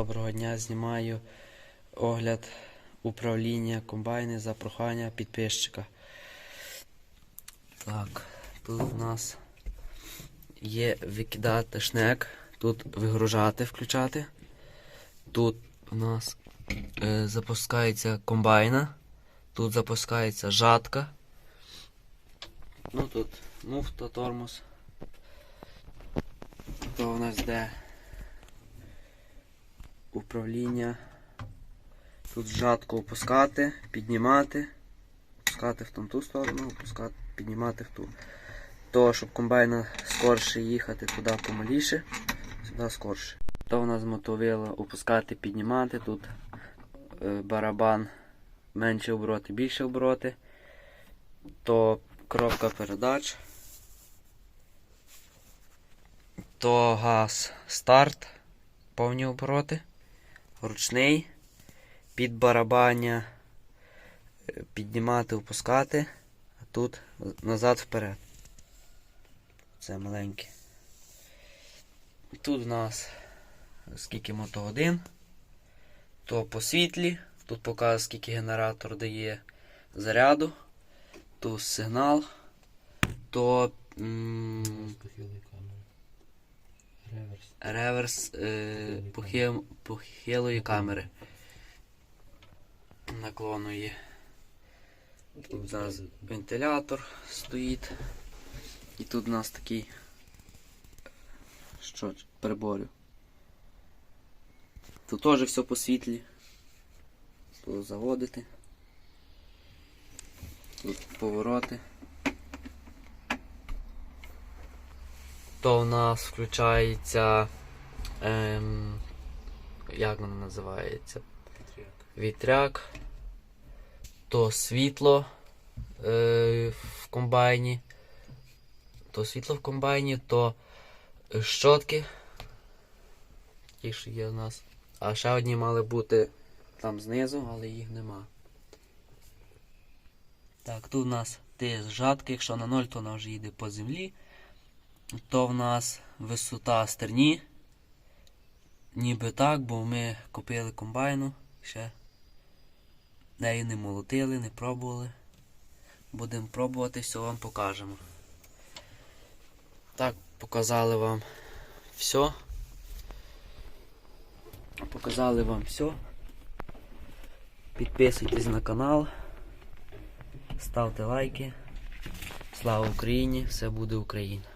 Доброго дня, знімаю огляд управління комбайни за прохання підписчика. Так, тут у нас є викидати шнек, тут вигружати, включати. Тут у нас е, запускається комбайна, тут запускається жатка. Ну тут муфта, тормоз. То у нас де управління. Тут жатку опускати, піднімати, опускати в ту сторону, опускати, піднімати в ту. То, щоб комбайна скорше їхати туди помаліше, сюди скорше. То у нас мотовило опускати, піднімати. Тут е, барабан менше обороти, більше обороти. То коробка передач. То газ старт, повні обороти, ручний, під барабання, е, піднімати, опускати, а тут назад вперед. Це маленьке. Тут у нас скільки мотогодин, то по світлі, тут показує, скільки генератор дає заряду, тут сигнал, то. м. Реверс. е, похил, похилої камери. Наклоної. Тут зараз вентилятор стоїть. І тут у нас такий що ж, приборів. Тут теж все по світлі. Тут заводити. Тут повороти. То у нас включається. Ем, як воно називається? Вітряк. То світло е, в комбайні. То світло в комбайні, то е, щотки. Ті, що є у нас. А ще одні мали бути там знизу, але їх нема. Так, тут у нас тиск жатки, якщо на 0, то вона вже їде по землі. То в нас висота стерні. Ніби так, бо ми купили комбайну ще. Нею не молотили, не пробували. Будемо пробувати, все вам покажемо. Так, показали вам все. Показали вам все. Підписуйтесь на канал. Ставте лайки. Слава Україні! Все буде Україна!